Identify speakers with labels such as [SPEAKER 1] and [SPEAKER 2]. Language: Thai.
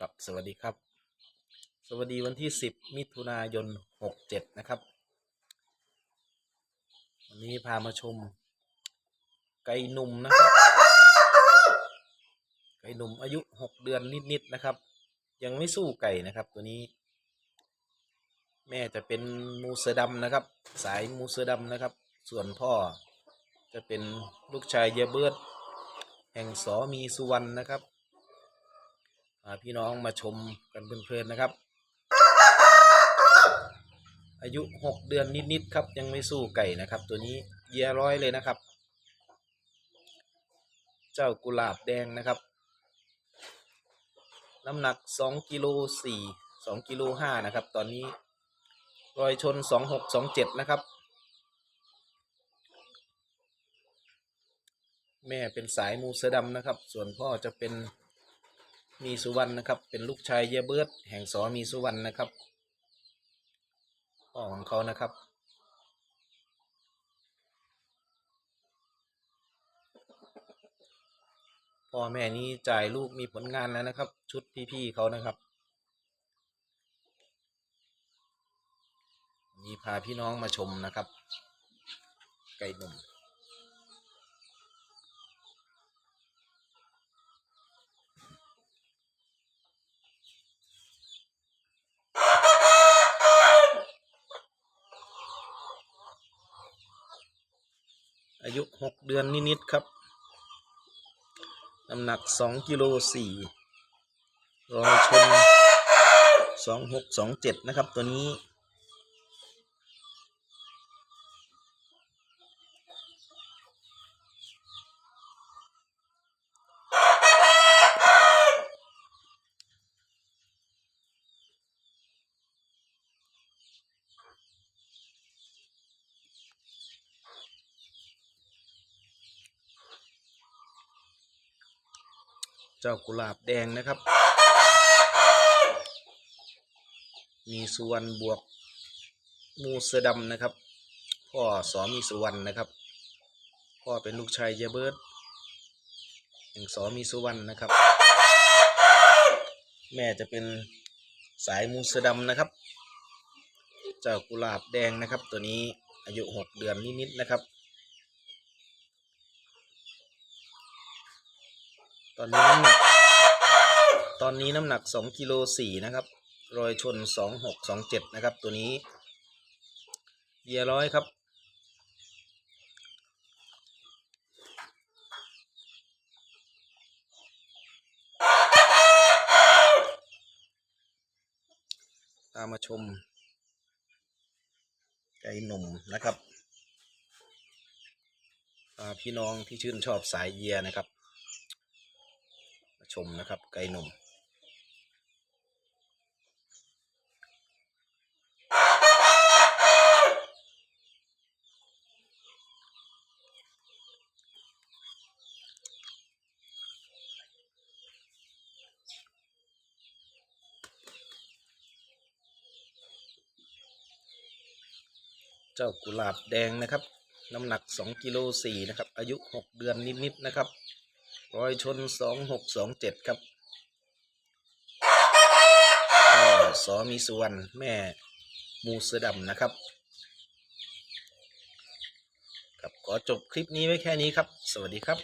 [SPEAKER 1] กับสวัสดีครับ สวัสดีวันที่ 10 มิถุนายน 67 นะครับ วันนี้พามาชม ไก่หนุ่มนะครับ ไก่หนุ่มอายุ 6 เดือนนิดๆนะครับ ยังไม่สู้ไก่นะครับตัวนี้ แม่จะเป็นมูเสือดำนะครับ สายมูเสือดำนะครับ ส่วนพ่อจะเป็นลูกชายเยเบิร์ดแห่งสอมีสุวรรณนะครับ พาพี่น้องมาชมกันเพลินๆนะครับ อายุหกเดือนนิดๆครับ ยังไม่สู้ไก่นะครับ ตัวนี้เยียร้อยเลยนะครับ เจ้ากุหลาบแดงนะครับ น้ำหนักสองกิโลสี่สองกิโลห้านะครับ ตอนนี้รอยชนสองหกสองเจ็ดนะครับ แม่เป็นสายมูเสดำนะครับ ส่วนพ่อจะเป็น มีสุวรรณนะครับ เป็นลูกชายเยเบิร์ดแห่งสอมีสุวรรณนะครับพ่อของเขานะครับ พ่อแม่นี้จ่ายลูกมีผลงานแล้วนะครับ ชุดพี่ๆเขานะครับมีพาพี่น้องมาชมนะครับ ไก่หนุ่ม ยุหกเดือนนิดๆครับ น้ำหนักสองกิโลสี่รอชนสองหกสองเจ็ดนะครับตัวนี้ เจ้ากุหลาบแดงนะครับ มีสุวรรณบวกมูเสดำนะครับ พ่อสอมีสุวรรณนะครับ พ่อเป็นลูกชายเยเบิร์ดแห่งสอมีสุวรรณนะครับ แม่จะเป็นสายมูเสดำนะครับ เจ้ากุหลาบแดงนะครับ ตัวนี้อายุหกเดือนนิดๆนะครับ ตอนนี้น้ำหนัก ตอนนี้น้ำหนักสองกิโลสี่นะครับ รอยชนสองหกสองเจ็ดนะครับ ตัวนี้เยียร้อยครับ ตามมาชม ไก่หนุ่มนะครับ พี่น้องที่ชื่นชอบสายเยียนะครับ ชมนะครับ ไก่หนุ่มเจ้ากุหลาบแดงนะครับ น้ำหนัก 2กิโลสี่นะครับ อายุ 6 เดือนนิดๆนะครับ รอยชนสองหกสองเจ็ดครับพ่อสอมีสุวรรณแม่มูเสือดำนะครับครับขอจบคลิปนี้ไว้แค่นี้ครับ สวัสดีครับ